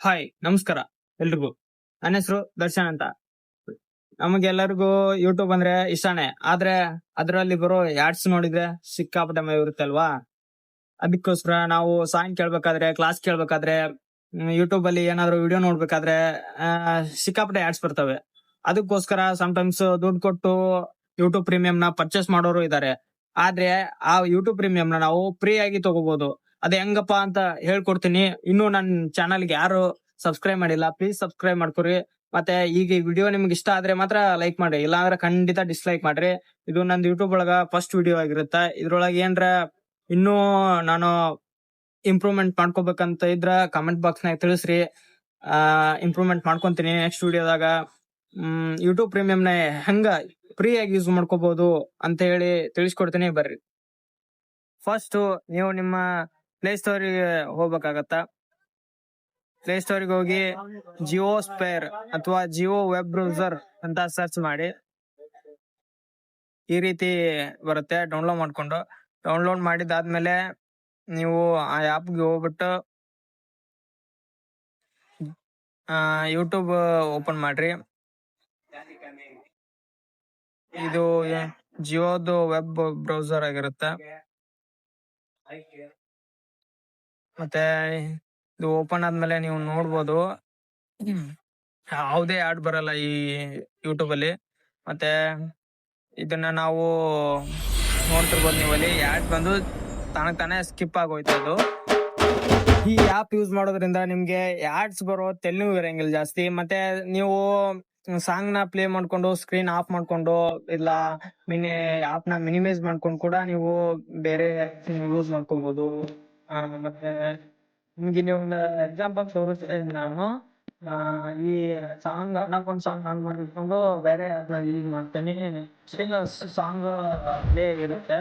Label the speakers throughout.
Speaker 1: Hi, ನಮಸ್ಕಾರ, ಎಲ್ರಿಗೂ. ನನ್ನ ಹೆಸರು ದರ್ಶನ್ ಅಂತ. ನಮಗೆಲ್ಲರಿಗೂ ಯೂಟ್ಯೂಬ್ ಅಂದ್ರೆ ಇಷ್ಟಾನೆ. ಆದ್ರೆ ಅದರಲ್ಲಿ ಬರೋ ಆಡ್ಸ್ ನೋಡಿದ್ರೆ ಸಿಕ್ಕಾಪಟ್ಟೆ ಮೈ ಇರುತ್ತೆ ಅಲ್ವಾ? ಅದಕ್ಕೋಸ್ಕರ ನಾವು ಸಾಂಗ್ ಕೇಳ್ಬೇಕಾದ್ರೆ ಕ್ಲಾಸ್ ಕೇಳ್ಬೇಕಾದ್ರೆ ಯೂಟ್ಯೂಬ್ ಅಲ್ಲಿ ಏನಾದ್ರು ವಿಡಿಯೋ ನೋಡ್ಬೇಕಾದ್ರೆ ಸಿಕ್ಕಾಪಟ್ಟೆ ಆಡ್ಸ್ ಬರ್ತವೆ. ಅದಕ್ಕೋಸ್ಕರ ಟೈಮ್ಸ್ ದುಡ್ಡು ಕೊಟ್ಟು ಯೂಟ್ಯೂಬ್ ಪ್ರೀಮಿಯಂ ನ ಪರ್ಚೇಸ್ ಮಾಡೋರು ಇದ್ದಾರೆ ಆದ್ರೆ ಆ ಯೂಟ್ಯೂಬ್ ಪ್ರೀಮಿಯಂ ನ ನಾವು ಫ್ರೀ ಆಗಿ ತಗೋಬಹುದು ಅದ್ ಹೆಂಗಪ್ಪ ಅಂತ ಹೇಳ್ಕೊಡ್ತೀನಿ. ಇನ್ನು ನನ್ನ ಚಾನಲ್ಗೆ ಯಾರು ಸಬ್ಸ್ಕ್ರೈಬ್ ಮಾಡಿಲ್ಲ ಪ್ಲೀಸ್ ಸಬ್ಸ್ಕ್ರೈಬ್ ಮಾಡ್ಕೊರಿ. ಮತ್ತೆ ಈಗ ಈ ವಿಡಿಯೋ ನಿಮ್ಗೆ ಇಷ್ಟ ಆದ್ರೆ ಮಾತ್ರ ಲೈಕ್ ಮಾಡ್ರಿ. ಇಲ್ಲಾಂದ್ರೆ ಖಂಡಿತ ಡಿಸ್ಲೈಕ್ ಮಾಡ್ರಿ. ಇದು ನಂದು ಯೂಟ್ಯೂಬ್ ಒಳಗ ಫಸ್ಟ್ ವಿಡಿಯೋ ಆಗಿರುತ್ತೆ. ಇದ್ರೊಳಗೆ ಏನ್ರ ಇನ್ನೂ ನಾನು ಇಂಪ್ರೂವ್ಮೆಂಟ್ ಮಾಡ್ಕೋಬೇಕಂತ ಇದ್ರ ಕಮೆಂಟ್ ಬಾಕ್ಸ್ ನಾಗ ತಿಳಿಸ್ರಿ. ಇಂಪ್ರೂವ್ಮೆಂಟ್ ಮಾಡ್ಕೊಂತೀನಿ ನೆಕ್ಸ್ಟ್ ವಿಡಿಯೋದಾಗ ಯೂಟ್ಯೂಬ್ ಪ್ರೀಮಿಯಂ ನ ಹೆಂಗ ಫ್ರೀ ಆಗಿ ಯೂಸ್ ಮಾಡ್ಕೋಬಹುದು ಅಂತ ಹೇಳಿ ತಿಳಿಸ್ಕೊಡ್ತೀನಿ ಬರ್ರಿ. ಫಸ್ಟ್ ನೀವು ನಿಮ್ಮ ಪ್ಲೇ ಸ್ಟೋರಿಗೆ ಹೋಗ್ಬೇಕಾಗತ್ತ? ಪ್ಲೇ ಸ್ಟೋರಿಗೆ ಹೋಗಿ ಜಿಯೋ ಸ್ಪೇರ್ ಅಥವಾ ಜಿಯೋ ವೆಬ್ ಬ್ರೌಸರ್ ಅಂತ ಸರ್ಚ್ ಮಾಡಿ. ಈ ರೀತಿ ಬರುತ್ತೆ ಡೌನ್ಲೋಡ್ ಮಾಡಿಕೊಂಡು. ಡೌನ್ಲೋಡ್ ಮಾಡಿದಾದ್ಮೇಲೆ ನೀವು ಆ ಆ್ಯಪ್ಗೆ ಹೋಗ್ಬಿಟ್ಟು ಯೂಟ್ಯೂಬ್ ಓಪನ್ ಮಾಡ್ರಿ. ಇದು ಜಿಯೋದು ವೆಬ್ ಬ್ರೌಸರ್ ಆಗಿರುತ್ತೆ. ಮತ್ತೆ ಇದು ಓಪನ್ ಆದ್ಮೇಲೆ ನೀವು ನೋಡ್ಬೋದು. ಯಾವುದೇ ಆಡ್ ಬರಲ್ಲ ಈ ಯೂಟ್ಯೂಬ್ ಅಲ್ಲಿ ಮತ್ತೆ ಇದನ್ನ ನಾವು ನೋಡ್ತಿರ್ಬೋದು ನೀವು ಅಲ್ಲಿ ಆಡ್ ಬಂದು ತಾನಕ್ ತಾನೇ ಸ್ಕಿಪ್ ಆಗೋಯ್ತು ಅದು. ಈ ಆಪ್ ಯೂಸ್ ಮಾಡೋದ್ರಿಂದ ನಿಮಗೆ ಆಡ್ಸ್ ಬರೋ ತೆಲು ಇರಂಗಿಲ್ಲ ಜಾಸ್ತಿ. ಮತ್ತೆ ನೀವು ಸಾಂಗ್ನ ಪ್ಲೇ ಮಾಡ್ಕೊಂಡು ಸ್ಕ್ರೀನ್ ಆಫ್ ಮಾಡ್ಕೊಂಡು ಇಲ್ಲ ಮಿನಿ ಆಪ್ನ ಮಿನಿಮೈಸ್ ಮಾಡ್ಕೊಂಡು ಕೂಡ ನೀವು ಬೇರೆ ಯೂಸ್ ಮಾಡ್ಕೋಬಹುದು ಮತ್ತೆ ನಿಮ್ಗೆ ನೀವು ಒಂದು ಎಕ್ಸಾಂಪಲ್ ತೋರಿಸ್ತೀನಿ ನಾನು ಆ, ಈ ಸಾಂಗ್ ಅನ್ನಕ್ಕೊಂದ್ ಸಾಂಗ್ ಆನ್ ಮಾಡಿಕೊಂಡು ಬೇರೆ ಯೂಸ್ ಮಾಡ್ತೀನಿ ಸಾಂಗ್ ಪ್ಲೇ ಇರುತ್ತೆ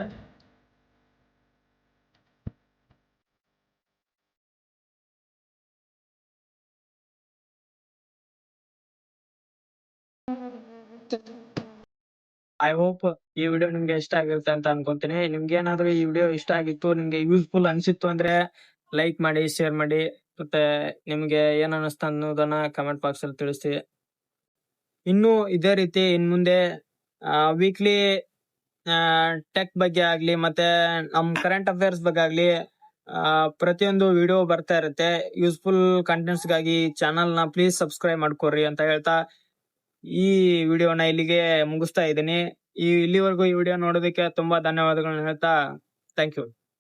Speaker 1: ಐ ಹೋಪ್ ಈ ವಿಡಿಯೋ ನಿಮ್ಗೆ ಇಷ್ಟ ಆಗಿರುತ್ತೆ ಅಂತ ಅನ್ಕೊಂತೀನಿ. ನಿಮ್ಗೆ ಏನಾದ್ರು ಈ ವಿಡಿಯೋ ಇಷ್ಟ ಆಗಿತ್ತು, ನಿಮ್ಗೆ ಯೂಸ್ಫುಲ್ ಅನ್ಸಿತ್ತು ಅಂದ್ರೆ ಲೈಕ್ ಮಾಡಿ ಶೇರ್ ಮಾಡಿ, ಮತ್ತೆ ನಿಮ್ಗೆ ಏನ್ ಅನಿಸ್ತ ಅನ್ನೋದನ್ನ ಕಮೆಂಟ್ ಬಾಕ್ಸ್ ಅಲ್ಲಿ ತಿಳಿಸಿ ಇನ್ನು ಇದೇ ರೀತಿ ಇನ್ ಮುಂದೆ ವೀಕ್ಲಿ ಟೆಕ್ ಬಗ್ಗೆ ಆಗ್ಲಿ, ಮತ್ತೆ ನಮ್ ಕರೆಂಟ್ ಅಫೇರ್ಸ್ ಬಗ್ಗೆ ಆಗ್ಲಿ ಪ್ರತಿಯೊಂದು ವಿಡಿಯೋ ಬರ್ತಾ ಇರುತ್ತೆ. ಯೂಸ್ಫುಲ್ ಕಂಟೆಂಟ್ಸ್ಗಾಗಿ ಚಾನಲ್ನ ಪ್ಲೀಸ್ ಸಬ್ಸ್ಕ್ರೈಬ್ ಮಾಡ್ಕೊರಿ ಅಂತ ಹೇಳ್ತಾ ಈ ವಿಡಿಯೋನ ಇಲ್ಲಿಗೆ ಮುಗಿಸ್ತಾ ಇದ್ದೀನಿ. ಈ ಇಲ್ಲಿವರೆಗೂ ಈ ವಿಡಿಯೋ ನೋಡೋದಕ್ಕೆ ತುಂಬಾ ಧನ್ಯವಾದಗಳನ್ನ ಹೇಳ್ತಾ ಥ್ಯಾಂಕ್ ಯು